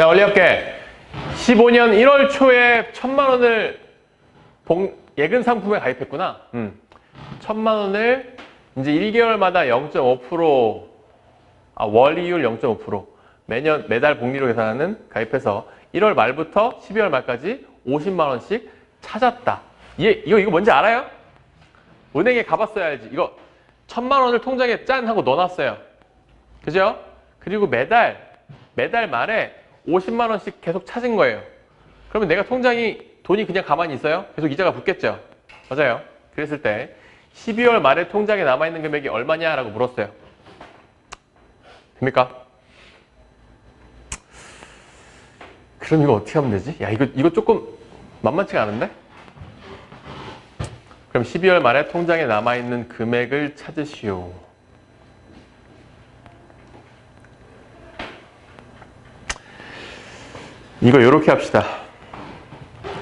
자, 원리할게. 15년 1월 초에 천만 원을 봉, 예금 상품에 가입했구나. 음. 천만 원을 이제 1개월마다 0.5% 아, 월 이율 0.5% 매년 매달 복리로 계산하는 가입해서 1월 말부터 12월 말까지 50만 원씩 찾았다. 예, 이거 이거 뭔지 알아요? 은행에 가봤어야 알지. 이거 천만 원을 통장에 짠 하고 넣어놨어요. 그죠? 그리고 매달 매달 말에 50만 원씩 계속 찾은 거예요. 그러면 내가 통장이 돈이 그냥 가만히 있어요? 계속 이자가 붙겠죠. 맞아요. 그랬을 때 12월 말에 통장에 남아있는 금액이 얼마냐라고 물었어요. 됩니까? 그럼 이거 어떻게 하면 되지? 야, 이거, 이거 조금 만만치가 않은데? 그럼 12월 말에 통장에 남아있는 금액을 찾으시오. 이거 이렇게 합시다.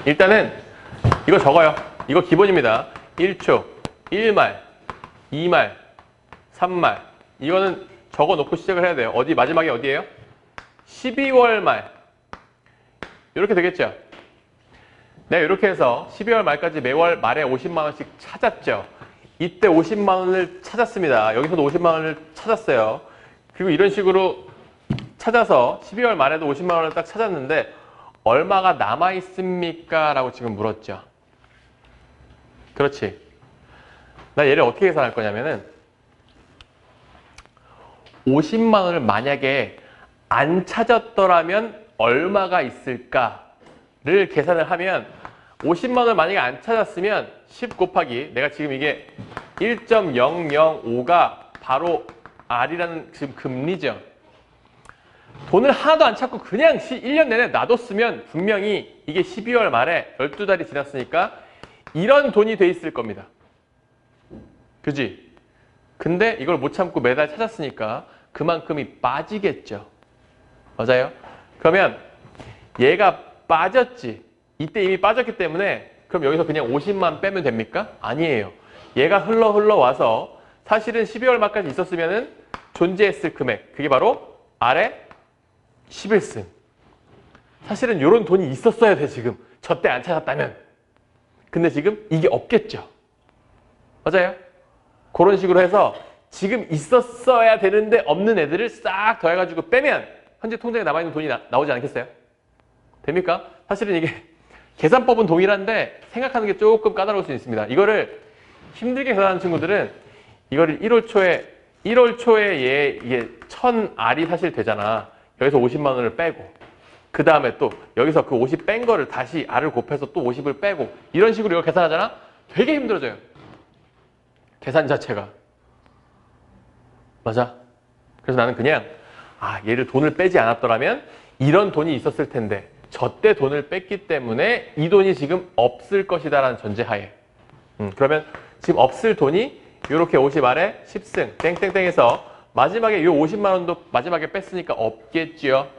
일단은 이거 적어요. 이거 기본입니다. 1초, 1말, 2말, 3말. 이거는 적어 놓고 시작을 해야 돼요. 어디 마지막에 어디예요? 12월 말. 이렇게 되겠죠? 네, 이렇게 해서 12월 말까지 매월 말에 50만 원씩 찾았죠. 이때 50만 원을 찾았습니다. 여기서도 50만 원을 찾았어요. 그리고 이런 식으로 찾아서 12월 말에도 50만 원을 딱 찾았는데 얼마가 남아 있습니까? 라고 지금 물었죠. 그렇지. 나 얘를 어떻게 계산할 거냐면은 50만 원을 만약에 안 찾았더라면 얼마가 있을까를 계산을 하면 50만 원을 만약에 안 찾았으면 10 곱하기 내가 지금 이게 1.005가 바로 R이라는 지금 금리죠. 돈을 하나도 안 찾고 그냥 1년 내내 놔뒀으면 분명히 이게 12월 말에 12달이 지났으니까 이런 돈이 돼 있을 겁니다. 그지? 근데 이걸 못 참고 매달 찾았으니까 그만큼이 빠지겠죠. 맞아요? 그러면 얘가 빠졌지. 이때 이미 빠졌기 때문에 그럼 여기서 그냥 50만 빼면 됩니까? 아니에요. 얘가 흘러 흘러 와서 사실은 12월 말까지 있었으면은 존재했을 금액. 그게 바로 아래 11승. 사실은 이런 돈이 있었어야 돼, 지금. 저 때 안 찾았다면. 근데 지금 이게 없겠죠. 맞아요? 그런 식으로 해서 지금 있었어야 되는데 없는 애들을 싹 더해가지고 빼면 현재 통장에 남아있는 돈이 나, 오지 않겠어요? 됩니까? 사실은 이게 계산법은 동일한데 생각하는 게 조금 까다로울 수 있습니다. 이거를 힘들게 계산하는 친구들은 이거를 1월 초에 1월 초에 얘 이게 1000R이 사실 되잖아. 여기서 50만 원을 빼고 그 다음에 또 여기서 그 50 뺀 거를 다시 R을 곱해서 또 50을 빼고 이런 식으로 이거 계산하잖아? 되게 힘들어져요. 계산 자체가. 맞아. 그래서 나는 그냥 아 얘를 돈을 빼지 않았더라면 이런 돈이 있었을 텐데 저때 돈을 뺐기 때문에 이 돈이 지금 없을 것이다 라는 전제하에 음, 그러면 지금 없을 돈이 이렇게 50 아래 10승 땡땡땡해서 마지막에 이 50만 원도 마지막에 뺐으니까 없겠지요.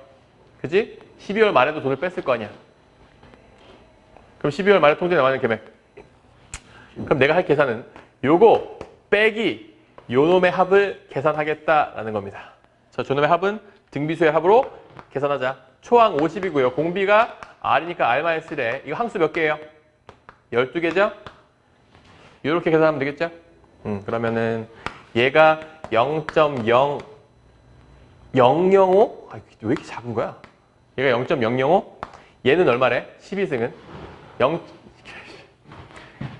그지? 12월 말에도 돈을 뺐을 거 아니야. 그럼 12월 말에 통장에 남아있는 금액. 그럼 내가 할 계산은 요거 빼기 요놈의 합을 계산하겠다라는 겁니다. 자, 저놈의 합은 등비수의 합으로 계산하자. 초항 50이고요. 공비가 R이니까 R-1에 이거 항수 몇 개예요? 12개죠? 이렇게 계산하면 되겠죠? 음, 그러면은 얘가 0.0 005? 아, 왜 이렇게 작은 거야? 얘가 0.005? 얘는 얼마래? 12승은? 0,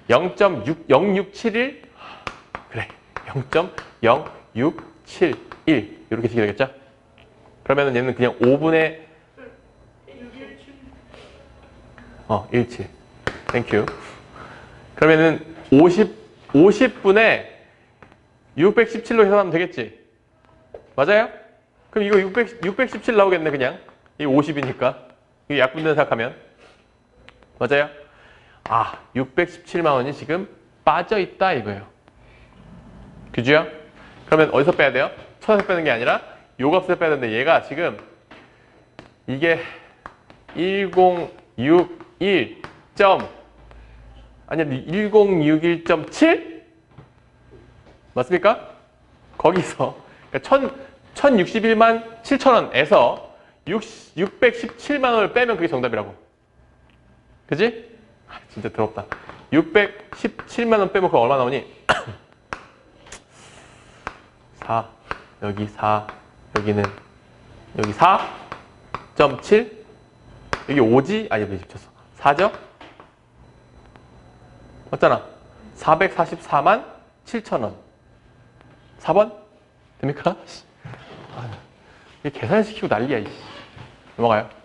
0.6, 그래. 0.0671. 이렇게 되게 되겠죠? 그러면은 얘는 그냥 5분의 어, 17. 땡큐. 그러면은 50, 50분에 617로 계산하면 되겠지? 맞아요? 그럼 이거 600, 617 나오겠네 그냥 이 50이니까 이거 약분된 생각하면 맞아요? 아 617만 원이 지금 빠져있다 이거예요 그죠? 그러면 어디서 빼야 돼요? 천에서 빼는 게 아니라 요 값을 빼야 되는데 얘가 지금 이게 1061. 점 아니 1061.7 맞습니까? 거기서 그러니까 1061만 7천 원에서 6, 617만 원을 빼면 그게 정답이라고. 그지? 아, 진짜 더럽다. 617만 원 빼면 그거 얼마 나오니? 4. 여기 4. 여기는 여기 4.7. 여기 5지? 아니, 왜 집쳤어? 4죠? 맞잖아. 444만 7천 원. 4번? 됩니까? 이게 계산시키고 난리야. 넘어가요.